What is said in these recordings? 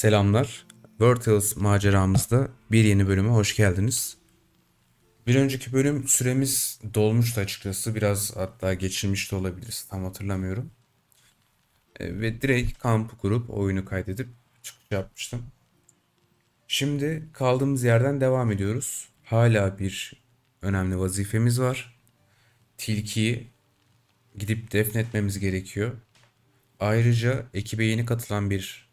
Selamlar. World Tales maceramızda bir yeni bölüme hoş geldiniz. Bir önceki bölüm süremiz dolmuştu açıkçası. Biraz hatta geçirmiş de olabiliriz. Tam hatırlamıyorum. E, Ve direkt kampı kurup oyunu kaydedip çıkış yapmıştım. Şimdi kaldığımız yerden devam ediyoruz. Hala bir önemli vazifemiz var. Tilkiyi gidip defnetmemiz gerekiyor. Ayrıca ekibe yeni katılan bir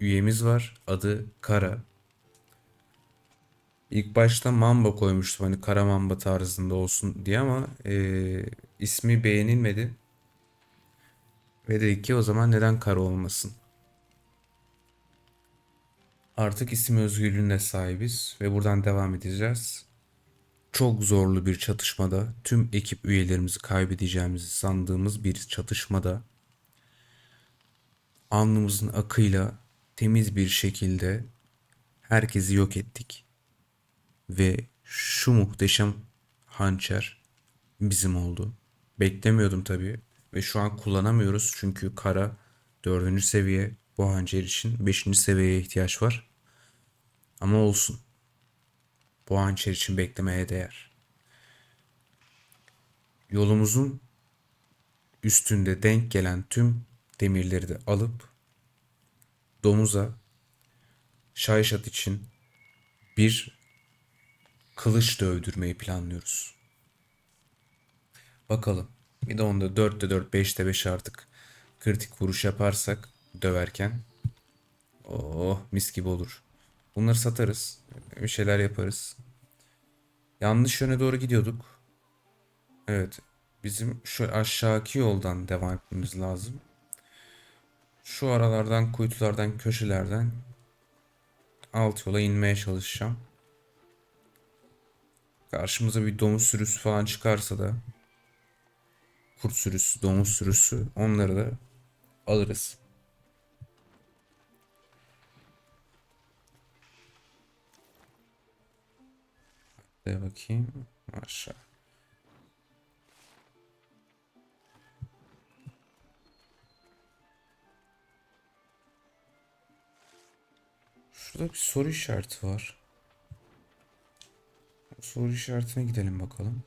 üyemiz var. Adı Kara. İlk başta Mamba koymuştum hani Kara Mamba tarzında olsun diye ama eee, ismi beğenilmedi. Ve dedik ki o zaman neden Kara olmasın? Artık isim özgürlüğüne sahibiz ve buradan devam edeceğiz. Çok zorlu bir çatışmada tüm ekip üyelerimizi kaybedeceğimizi sandığımız bir çatışmada alnımızın akıyla temiz bir şekilde herkesi yok ettik. Ve şu muhteşem hançer bizim oldu. Beklemiyordum tabii. Ve şu an kullanamıyoruz çünkü kara dördüncü seviye bu hançer için beşinci seviyeye ihtiyaç var. Ama olsun. Bu hançer için beklemeye değer. Yolumuzun üstünde denk gelen tüm demirleri de alıp domuza Şayşat için bir kılıç dövdürmeyi planlıyoruz. Bakalım. Bir de onda 4'te 4, 5'te 5 artık kritik vuruş yaparsak döverken oh mis gibi olur. Bunları satarız. Bir şeyler yaparız. Yanlış yöne doğru gidiyorduk. Evet. Bizim şu aşağıki yoldan devam etmemiz lazım. Şu aralardan, kuytulardan, köşelerden alt yola inmeye çalışacağım. Karşımıza bir domuz sürüsü falan çıkarsa da kurt sürüsü, domuz sürüsü onları da alırız. De bakayım aşağı. Şurada bir soru işareti var. Soru işaretine gidelim bakalım.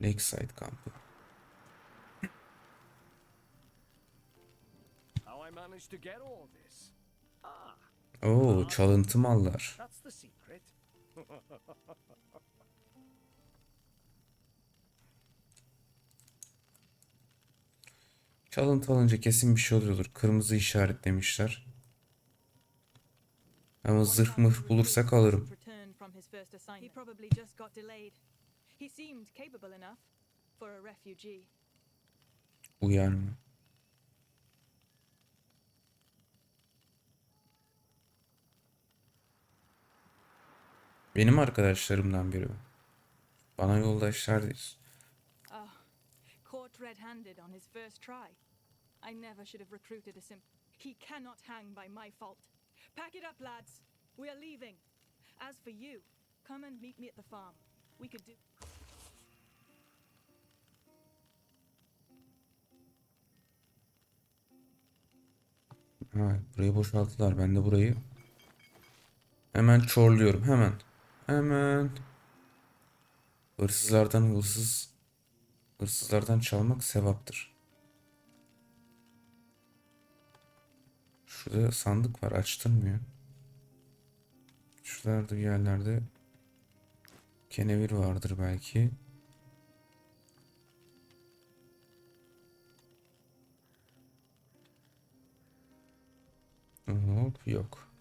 Lakeside kampı. How I managed to get all this? Oo, çalıntı mallar. Çalıntı alınca kesin bir şey oluyordur. Kırmızı işaretlemişler. Ama zırh mırh bulursak alırım. returned from his first assignment. He probably just got delayed. He seemed capable enough for a refugee. Uyar mı? Benim arkadaşlarımdan biri. o. Bana yoldaşlar değil. Ah, caught red-handed on his first try. I never should have recruited a sim. He cannot hang by my fault. Pack it up, lads. We are leaving. As for you, come and meet me at the farm. We could do. Ha, burayı boşalttılar. Ben de burayı hemen çorluyorum. Hemen. Hemen. Hırsızlardan hırsız hırsızlardan çalmak sevaptır. Şurada sandık var. Açtırmıyor. Şuralarda bir yerlerde kenevir vardır belki. Hop yok.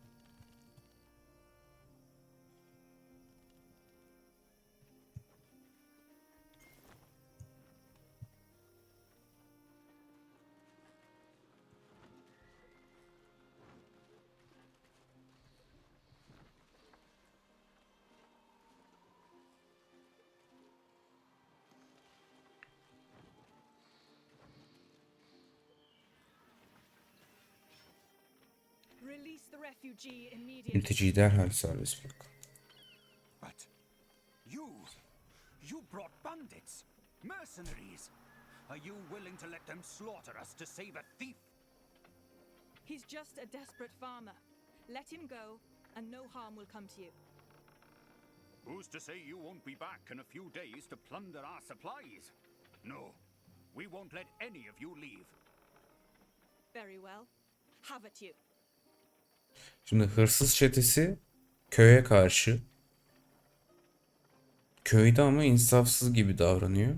Mülteciyi derhal serbest bırak. But you, you brought bandits, mercenaries. Are you willing to let them slaughter us to save a thief? He's just a desperate farmer. Let him go, and no harm will come to you. Who's to say you won't be back in a few days to plunder our supplies? No, we won't let any of you leave. Very well. Have at you. Şimdi hırsız çetesi köye karşı. Köyde ama insafsız gibi davranıyor.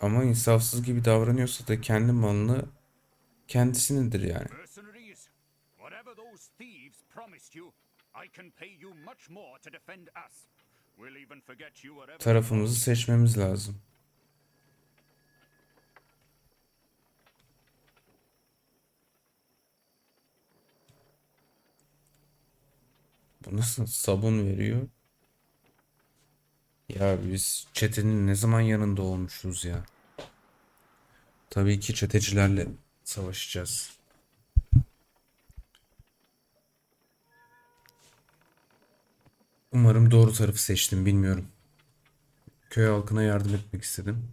Ama insafsız gibi davranıyorsa da kendi malını kendisinindir yani. Mercenaries, whatever those thieves promised you, I can pay you much more to defend us. We'll even forget you wherever. Tarafımızı seçmemiz lazım. Bu nasıl sabun veriyor? Ya biz çetenin ne zaman yanında olmuşuz ya? Tabii ki çetecilerle savaşacağız. Umarım doğru tarafı seçtim bilmiyorum. Köy halkına yardım etmek istedim.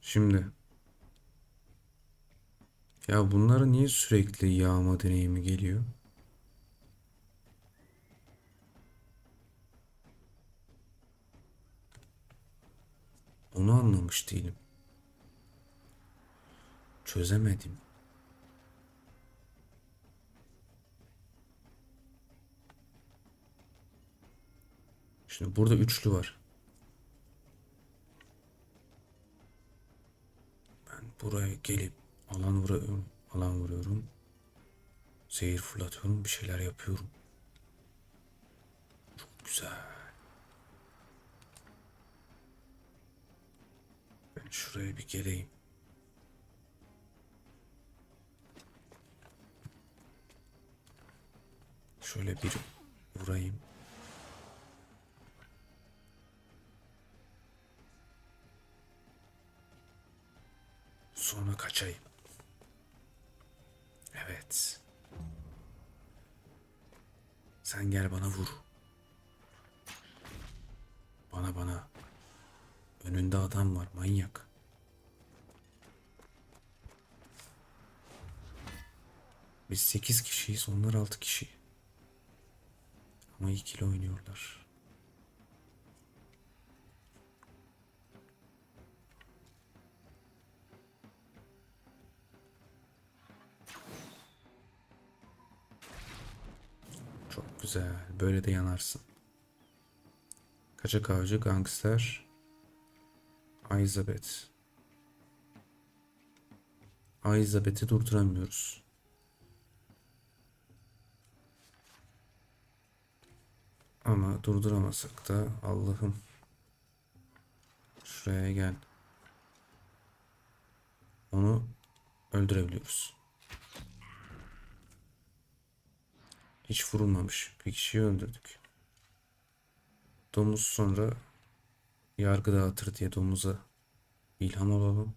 Şimdi. Ya bunlara niye sürekli yağma deneyimi geliyor? Onu anlamış değilim. Çözemedim. Şimdi burada üçlü var. Ben buraya gelip alan vuruyorum, alan vuruyorum. Zehir fırlatıyorum, bir şeyler yapıyorum. Çok güzel. Ben şuraya bir geleyim. Şöyle bir vurayım. Sonra kaçayım. Evet. Sen gel bana vur. Bana bana. Önünde adam var manyak. Biz 8 kişiyiz onlar 6 kişi. Ama ikili oynuyorlar. Çok güzel. Böyle de yanarsın. Kaçak avcı, gangster, Elizabeth. Elizabeth'i durduramıyoruz. Ama durduramasak da Allah'ım. Şuraya gel. Onu öldürebiliyoruz. Hiç vurulmamış. Bir kişiyi öldürdük. Domuz sonra yargı dağıtır diye domuza ilham olalım.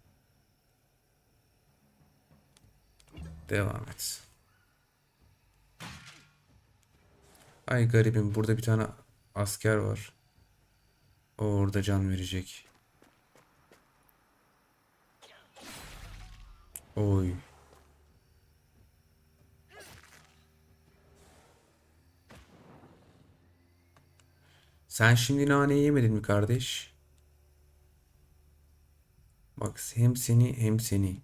Devam et. Ay garibim burada bir tane asker var. O orada can verecek. Oy. Sen şimdi naneyi yemedin mi kardeş? Bak hem seni hem seni.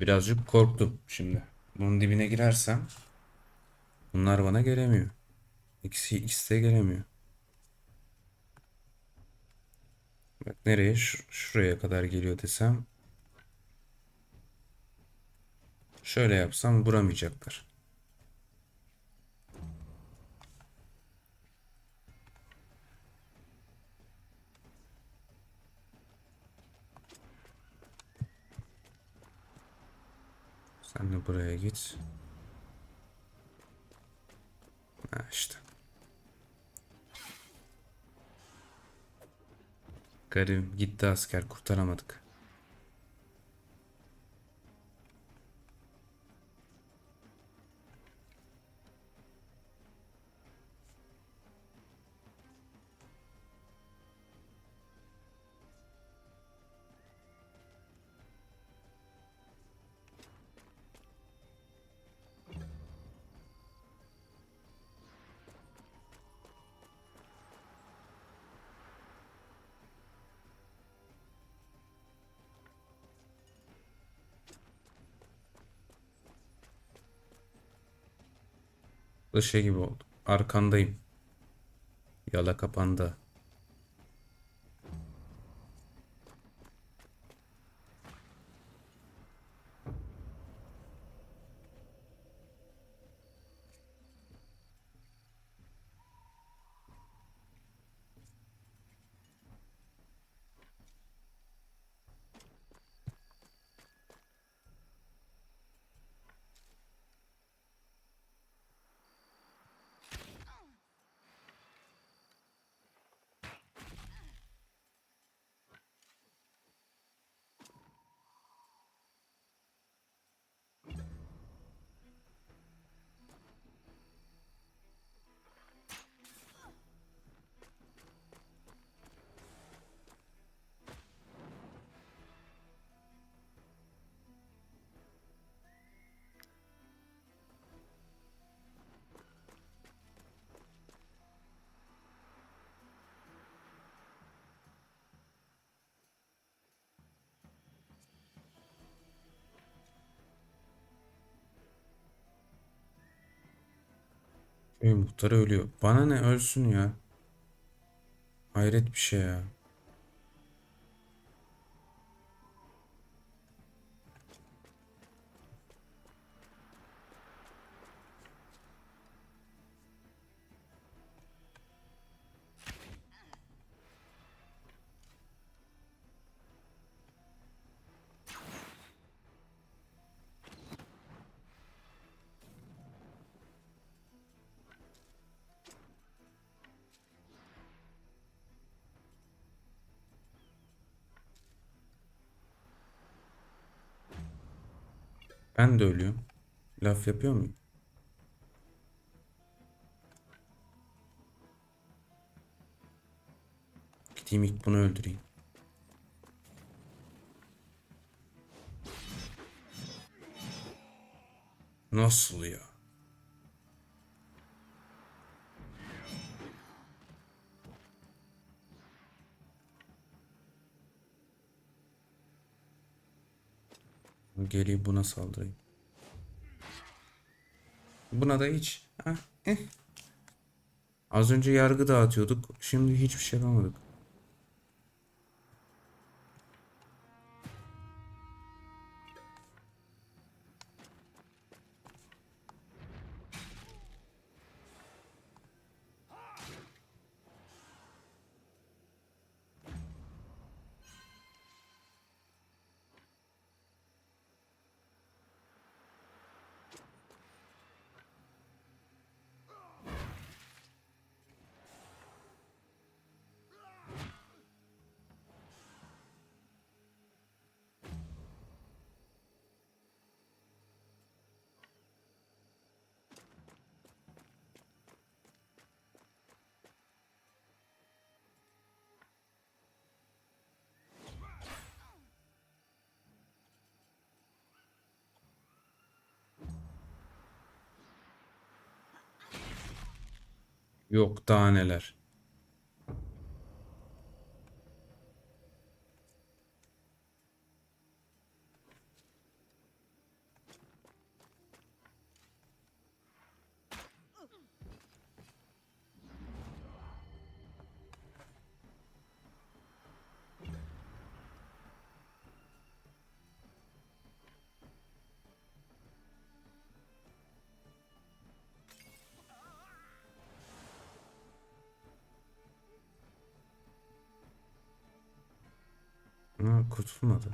Birazcık korktum şimdi. Bunun dibine girersem bunlar bana gelemiyor. İkisi, ikisi de gelemiyor. Bak nereye? Şuraya kadar geliyor desem. Şöyle yapsam vuramayacaklar. Sen de buraya git. Ha işte. Garibim gitti asker kurtaramadık. Da şey gibi oldu. Arkandayım. Yala kapandı. Köy muhtarı ölüyor. Bana ne ölsün ya. Hayret bir şey ya. Ben de ölüyorum. Laf yapıyor muyum? Gideyim ilk bunu öldüreyim. Nasıl ya? Geri buna saldırayım. Buna da hiç. Ah, eh. Az önce yargı dağıtıyorduk. Şimdi hiçbir şey yapamadık. Yok daha neler. Kurtulmadı.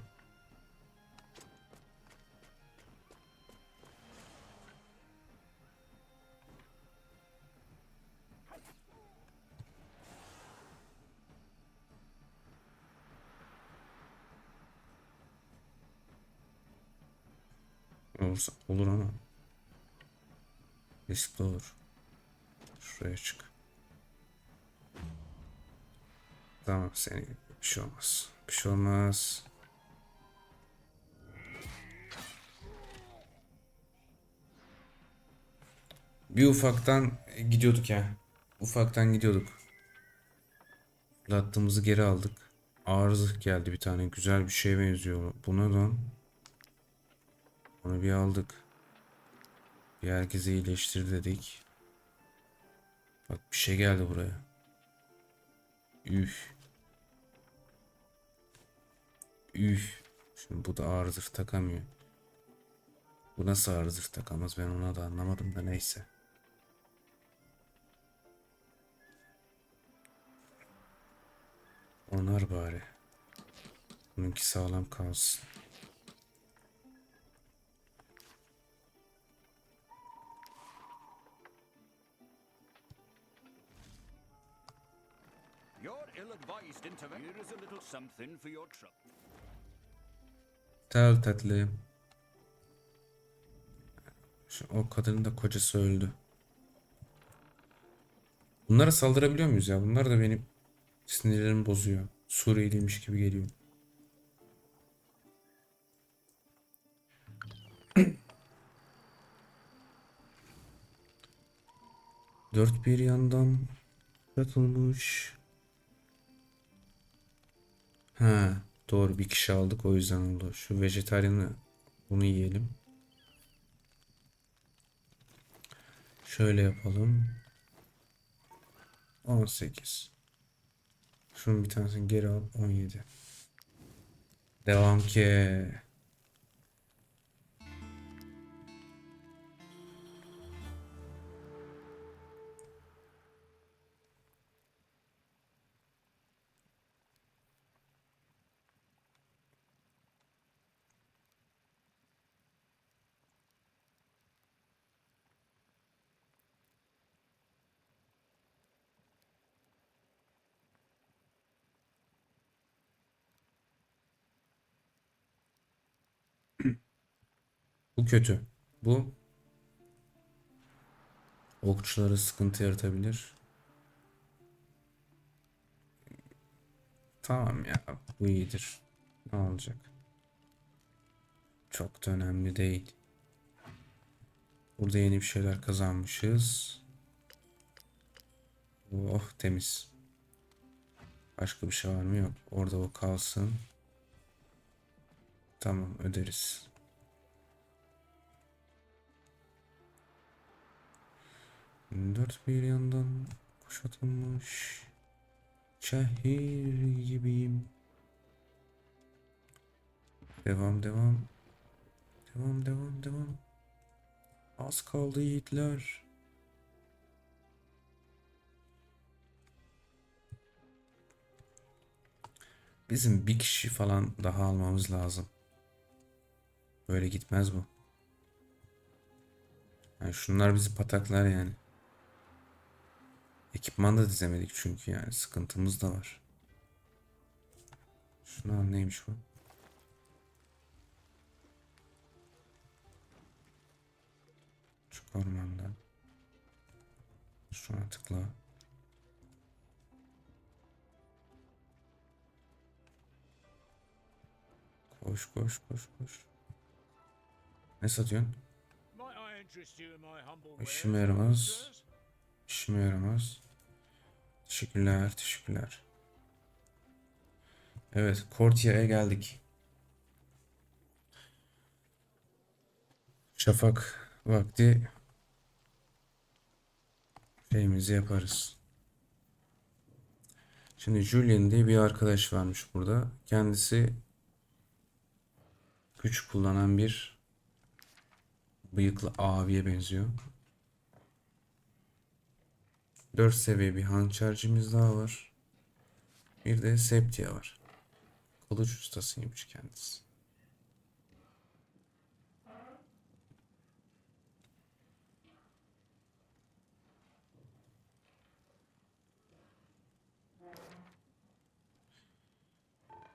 Olursa olur ama riskli olur. Şuraya çık. Tamam seni bir şey olmaz. Bir şey olmaz. Bir ufaktan gidiyorduk ya. Ufaktan gidiyorduk. Lattığımızı geri aldık. Ağır geldi bir tane. Güzel bir şeye benziyor. Buna da onu bir aldık. Bir herkese iyileştir dedik. Bak bir şey geldi buraya. Üf. Üf. Şimdi bu da ağır zırh takamıyor. Bu nasıl ağır zırh takamaz ben ona da anlamadım da neyse. Onar bari. Bununki sağlam kalsın. Here is a little something for your trouble. Tel tatlım. Şu, o kadının da kocası öldü. Bunlara saldırabiliyor muyuz ya? Bunlar da benim sinirlerimi bozuyor. Suriyeliymiş gibi geliyor. Dört bir yandan katılmış. Ha, doğru bir kişi aldık o yüzden oldu. Şu vejetaryanı bunu yiyelim. Şöyle yapalım. 18. Şunun bir tanesini geri al 17. Devam ki. Kötü. Bu okçulara sıkıntı yaratabilir. Tamam ya bu iyidir. Ne olacak? Çok da önemli değil. Burada yeni bir şeyler kazanmışız. Oh temiz. Başka bir şey var mı? Yok. Orada o kalsın. Tamam öderiz. Dört bir yandan kuşatılmış şehir gibiyim. Devam devam. Devam devam devam. Az kaldı yiğitler. Bizim bir kişi falan daha almamız lazım. Böyle gitmez bu. Yani şunlar bizi pataklar yani. Ekipman da dizemedik çünkü yani sıkıntımız da var. Şunu al neymiş bu? Çık ormandan. Şuna tıkla. Koş koş koş koş. Ne satıyorsun? İşime yaramaz. İşime yaramaz. Teşekkürler, teşekkürler. Evet, Kortia'ya geldik. Şafak vakti şeyimizi yaparız. Şimdi Julian diye bir arkadaş varmış burada. Kendisi güç kullanan bir bıyıklı abiye benziyor. 4 seviye bir hançercimiz daha var. Bir de Septia var. Kılıç ustasıymış kendisi.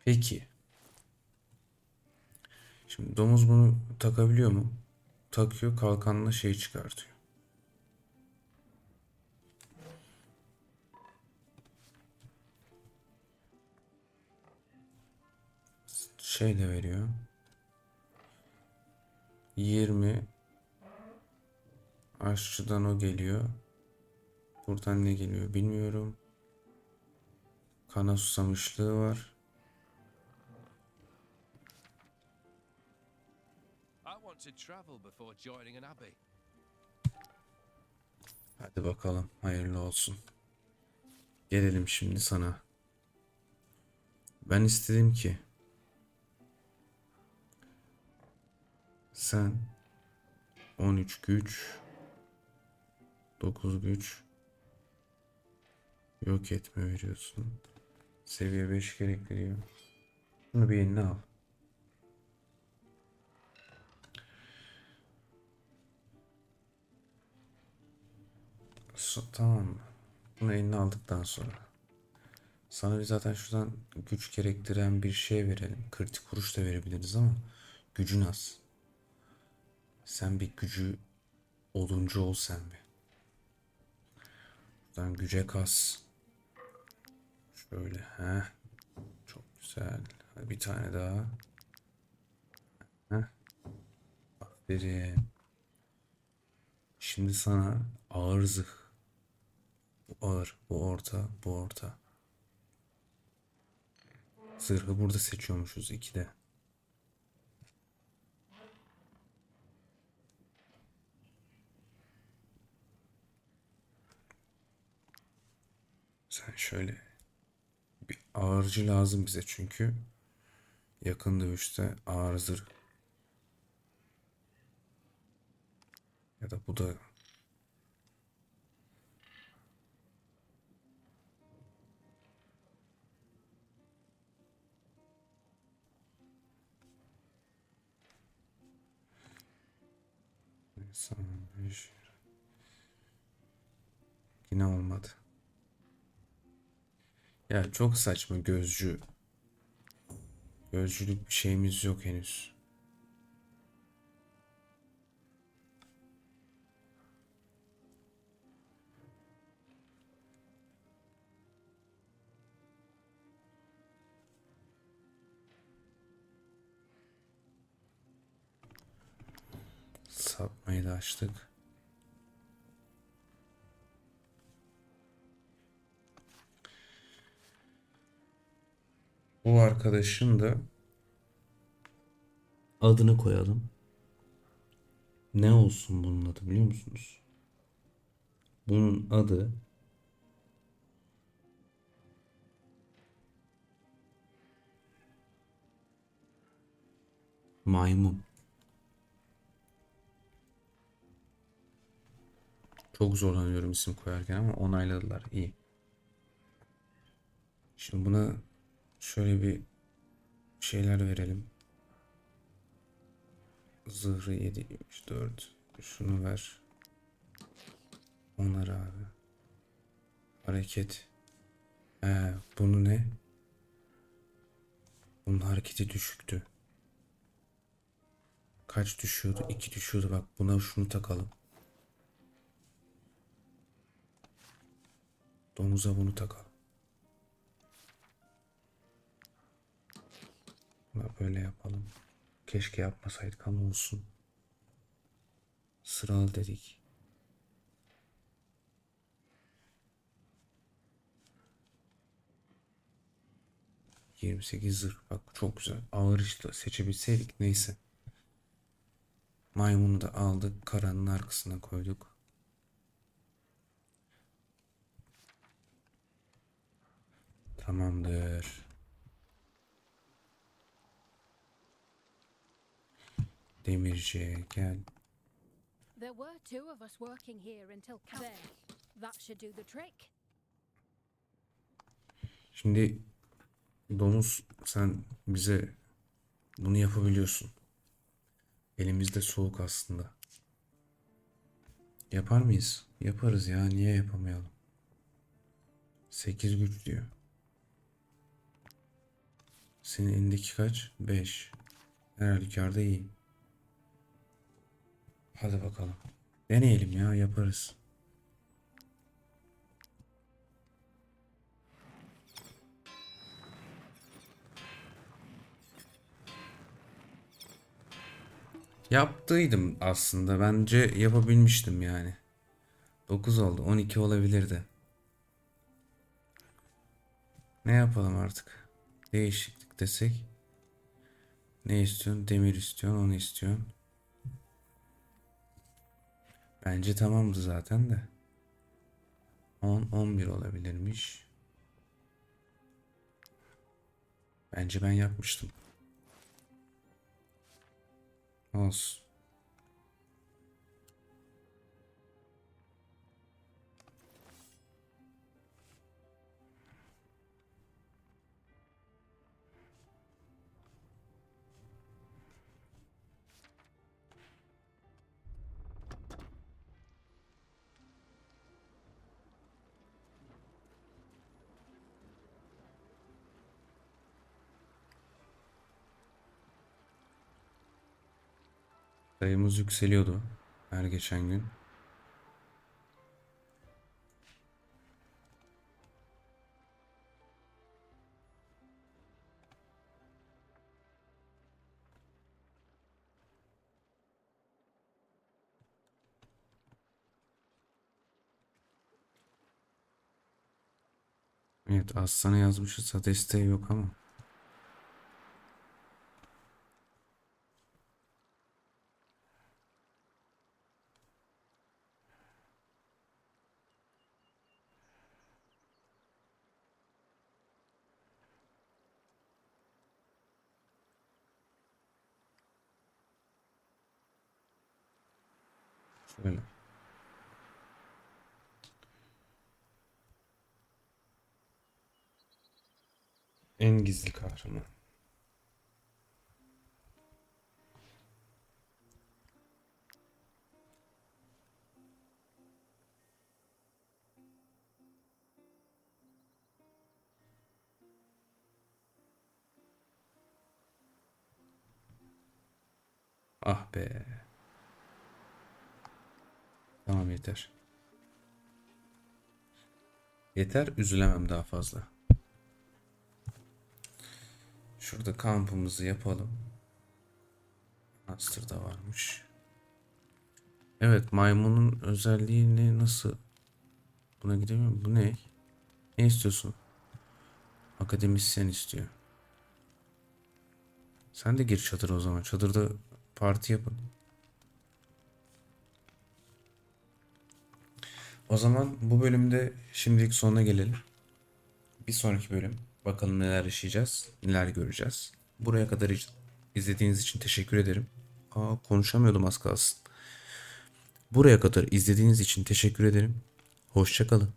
Peki. Şimdi domuz bunu takabiliyor mu? Takıyor, kalkanla şey çıkartıyor. Şey de veriyor. 20 Aşçıdan o geliyor. Buradan ne geliyor bilmiyorum. Kana susamışlığı var. I want to travel before joining an abbey. Hadi bakalım hayırlı olsun. Gelelim şimdi sana. Ben istedim ki sen 13 güç 9 güç yok etme veriyorsun. Seviye 5 gerektiriyor. Bunu bir eline al. So- tamam mı? Bunu eline aldıktan sonra. Sana bir zaten şuradan güç gerektiren bir şey verelim. Kritik vuruş da verebiliriz ama gücün az. Sen bir gücü oduncu ol sen bir. Buradan güce kas. Şöyle he. Çok güzel. Hadi bir tane daha. Heh. Aferin. Şimdi sana ağır zırh. Bu ağır, bu orta, bu orta. Zırhı burada seçiyormuşuz ikide. Sen şöyle bir ağırcı lazım bize çünkü yakın dövüşte ağır zırh ya da bu da. Yine olmadı. Ya çok saçma gözcü. Gözcülük bir şeyimiz yok henüz. Sapmayı da açtık. Bu arkadaşın da adını koyalım. Ne olsun bunun adı biliyor musunuz? Bunun adı maymun. Çok zorlanıyorum isim koyarken ama onayladılar. İyi. Şimdi buna şöyle bir şeyler verelim. Zırhı 7, 3, 4. Şunu ver. Onları abi. Hareket. Ee, bunu ne? Bunun hareketi düşüktü. Kaç düşüyordu? 2 düşüyordu. Bak buna şunu takalım. Domuza bunu takalım. Böyle yapalım. Keşke yapmasaydık ama olsun. Sıralı dedik. Yirmi sekiz zırh bak çok güzel. Ağır işte seçebilseydik neyse. Maymunu da aldık. Karanın arkasına koyduk. Tamamdır. Demirci gel. There were two of us working here until there. That should do the trick. Şimdi Domuz sen bize bunu yapabiliyorsun. Elimizde soğuk aslında. Yapar mıyız? Yaparız ya. Niye yapamayalım? 8 güç diyor. Senin elindeki kaç? 5. Her halükarda iyi. Hadi bakalım. Deneyelim ya yaparız. Yaptıydım aslında. Bence yapabilmiştim yani. 9 oldu. 12 olabilirdi. Ne yapalım artık? Değişiklik desek. Ne istiyorsun? Demir istiyorsun, onu istiyorsun. Bence tamamdı zaten de. 10, 11 olabilirmiş. Bence ben yapmıştım. Olsun. Sayımız yükseliyordu her geçen gün. Evet Aslan'a yazmışız. Desteği yok ama. Şöyle. Gizli kahraman. Ah be. Tamam yeter. Yeter üzülemem daha fazla. Şurada kampımızı yapalım. Master da varmış. Evet maymunun özelliği ne nasıl? Buna gidemiyorum. Bu ne? Ne istiyorsun? Akademisyen istiyor. Sen de gir çadıra o zaman. Çadırda parti yapın. O zaman bu bölümde şimdilik sonuna gelelim. Bir sonraki bölüm bakalım neler yaşayacağız, neler göreceğiz. Buraya kadar iz- izlediğiniz için teşekkür ederim. Aa konuşamıyordum az kalsın. Buraya kadar izlediğiniz için teşekkür ederim. Hoşça kalın.